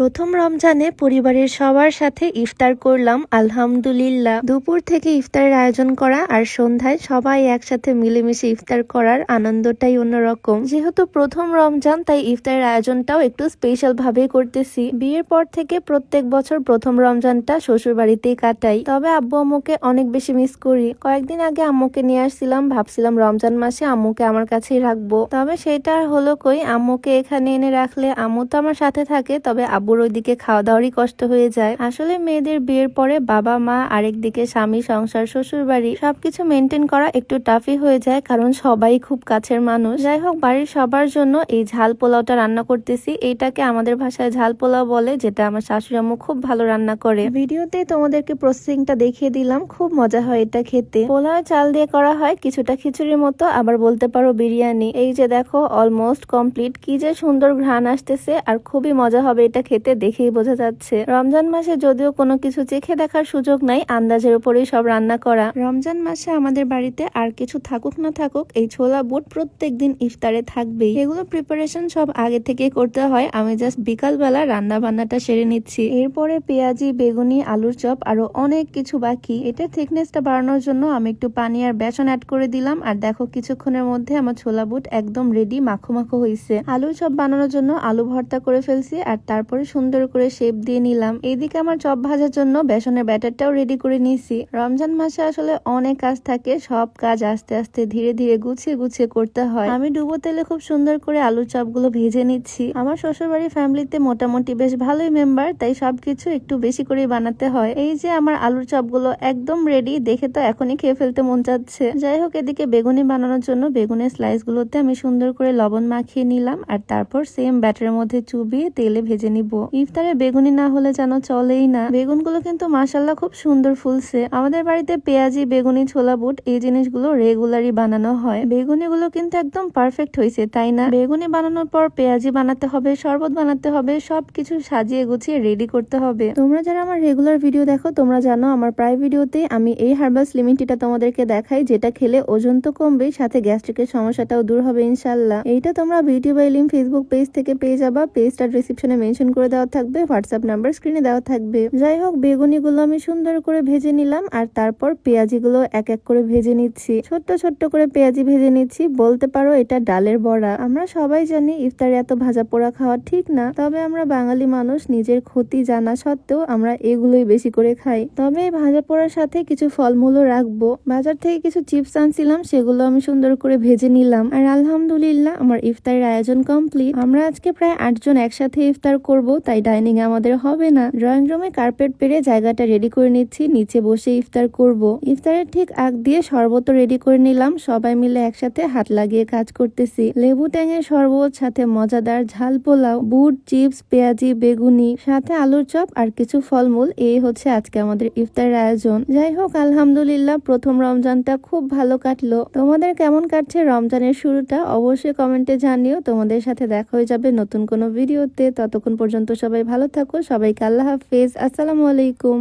প্রথম রমজানে পরিবারের সবার সাথে ইফতার করলাম, আলহামদুলিল্লাহ। দুপুর থেকে ইফতারের আয়োজন করা আর সন্ধ্যায় সবাই একসাথে মিলেমিশে ইফতার করার আনন্দটাই অন্যরকম। যেহেতু প্রথম রমজান, তাই ইফতারের আয়োজনটাও একটু স্পেশাল ভাবে করতেছি। বিয়ের পর থেকে প্রত্যেক বছর প্রথম রমজানটা শ্বশুর বাড়িতেই কাটাই। তবে আব্বু আম্মুকে অনেক বেশি মিস করি। কয়েকদিন আগে আম্মুকে নিয়ে আসছিলাম, ভাবছিলাম রমজান মাসে আম্মুকে আমার কাছেই রাখব। তবে সেটা হলো কই, আম্মুকে এখানে এনে রাখলে আম্মু তো আমার সাথে থাকে, তবে আব্বুর ওইদিকে খাওয়া দাওয়ারই কষ্ট হয়ে যায়। আসলে মেয়েদের বিয়ের পরে বাবা, মা আরেকদিকে স্বামী, সংসার শ্বশুর বাড়ি সবকিছু মেনটেন করা একটু টাফই হয়ে যায় কারণ সবাই খুব কাছের মানুষ। যাই হোক, বাড়ির সবার জন্য এই ঝাল পোলাওটা রান্না করতেছি। এইটাকে আমাদের ভাষায় ঝাল পোলাও বলে, যেটা আমার শাশুড়ি খুব ভালো রান্না করে। ভিডিওতে তোমাদেরকে প্রসেসিংটা দেখিয়ে দিলাম, খুব মজা হয় এটা খেতে। পোলাও চাল দিয়ে করা হয় কিছুটা খিচুড়ির মতো, আবার বলতে পারো বিরিয়ানি। এই যে দেখো অলমোস্ট কমপ্লিট কি যে সুন্দর ঘ্রাণ আসতেছে, আর খুবই মজা হবে এটা খেতে। দেখেই বোঝা যাচ্ছে, রমজান মাসে যদিও কোনো কিছু চেখে দেখার সুযোগ নাই, আন্দাজের উপরেই সব রান্না করা। রমজান মাসে আমাদের বাড়িতে আর কিছু থাকুক না থাকুক, এই ছোলা বুট প্রত্যেক দিন ইফতারে থাকবেই। এগুলো প্রিপারেশন সব আগে থেকে করতে হয়, আমি জাস্ট বিকাল বেলা রান্না বান্নাটা সেরে নিচ্ছি। এরপরে পেঁয়াজি, বেগুনি, আলুর চপ আরও অনেক কিছু বাকি। এটা থিকনেসটা বাড়ানোর জন্য আমি একটু পানি আর বেসন অ্যাড করে দিলাম, আর দেখো কিছুক্ষণের মধ্যে আমার ছোলা বুট একদম রেডি মাখো মাখো হয়েছে আলুর চপ বানানোর জন্য আলু ভর্তা করে ফেলছি, আর তারপরে সুন্দর করে শেপ দিয়ে নিলাম। এইদিকে আমার চপ ভাজার জন্য বেসনের ব্যাটারটাও রেডি করে নিয়েছি। রমজান মাসে আসলে অনেক কাজ থাকে, সব কাজ আস্তে আস্তে ধীরে ধীরে গুছিয়ে গুছিয়ে করতে হয়। আমি ডুবো তেলে খুব সুন্দর করে আলুর চপগুলো ভেজে নিচ্ছি। আমার শ্বশুরবাড়ির ফ্যামিলিতে মোটামুটি বেশ ভালোই মেম্বার তাই সবকিছু একটু বেশি করে বানাতে হয়। এই যে আমার আলুর চপগুলো একদম রেডি দেখে তো এখনই খেয়ে ফেলতে মন চাচ্ছে। যাই হোক, এদিকে বেগুনি বানানোর জন্য বেগুনের স্লাইস গুলোতে আমি সুন্দর করে লবণ মাখিয়ে নিলাম, আর তারপর সেম ব্যাটারের মধ্যে চুবিয়ে তেলে ভেজে নিব। ইফতারে বেগুনি না হলে যেন চলেই না। বেগুনগুলো কিন্তু মাসাল্লাহ খুব সুন্দর ফুলছে। আমাদের বাড়িতে পেঁয়াজি, বেগুনি, ছোলা বুট এই জিনিসগুলো রেগুলারই বানানো হয়। বেগুনিগুলো কিন্তু একদম পারফেক্ট হয়েছে, তাই না? বেগুনি বানানোর পর পেঁয়াজি বানাতে হবে, শরবত বানাতে হবে, সবকিছু সাজিয়ে গুছিয়ে রেডি করতে হবে। তোমরা যারা আমার রেগুলার ভিডিও দেখো, তোমরা জানো আমার প্রায় ভিডিওতে আমি এই হার্বাল স্লিমিং টিটা তোমাদেরকে দেখাই, যেটা খেলে ওজন তো কমবে সাথে গ্যাস্ট্রিকের সমস্যাটাও দূর হবে ইনশাল্লাহ এইটা তোমরা beauty by Lim Facebook page থেকে পেয়ে যাবা। পেজটা ডিসক্রিপশনে মেনশন করে দেওয়া থাকবে হোয়াটসঅ্যাপ নাম্বার স্ক্রিনে দেওয়া থাকবে। যাই হোক, বেগুনিগুলো আমি সুন্দর করে ভেজে নিলাম আর তারপর পেঁয়াজিগুলো এক এক করে ভেজে নিচ্ছি। ছোট্ট ছোট্ট করে পেঁয়াজি ভেজে নিচ্ছি। বলতে পারো এটা ডালের বড়া। আমরা সবাই জানি ইফতারে এত ভাজা পোড়া খাওয়া ঠিক না, তবে আমরা বাঙালি মানুষ, নিজের ক্ষতি জানা সত্ত্বেও আমরা এগুলোই বেশি করে খাই। তবে ভাজা পোড়ার সাথে কিছু ফলমূলও রাখব। বাজার থেকে কিছু চিপস আনছিলাম, সেগুলো আমি সুন্দর করে ভেজে নিলাম। আর আলহামদুলিল্লাহ, আমার ইফতারের আয়োজন কমপ্লিট আমরা আজকে প্রায় আটজন একসাথে ইফতার করব। তাই ডাইনিং আমাদের হবে না। ড্রয়িং রুমে কার্পেট পেরে জায়গাটা রেডি করে নিচ্ছি, নিচে বসে ইফতার করব। ইফতারের ঠিক আগ দিয়ে শরবত রেডি করে নিলাম, সবাই মিলে একসাথে হাত লাগিয়ে কাজ করতেছি। লেবু, ট্যাঙের শরবত, সাথে মজাদার ঝাল পোলাও, বুট, চিপস, পেঁয়াজি, বেগুনি, সাথে আলুর চপ আর কিছু ফলমূল। এই হচ্ছে আজকে আমাদের ইফতারের আয়োজন। যাই হোক, আলহামদুলিল্লাহ প্রথম রমজানটা খুব ভালো কাটলো। তোমাদের কেমন কাটছে রমজানের শুরুটা? অবশ্যই কমেন্টে জানিও। তোমাদের সাথে দেখা হয়ে যাবে নতুন কোনো ভিডিওতে। ততক্ষণ পর্যন্ত সবাই ভালো থাকো। সবাইকে আল্লাহ হাফেজ। আসসালামু আলাইকুম।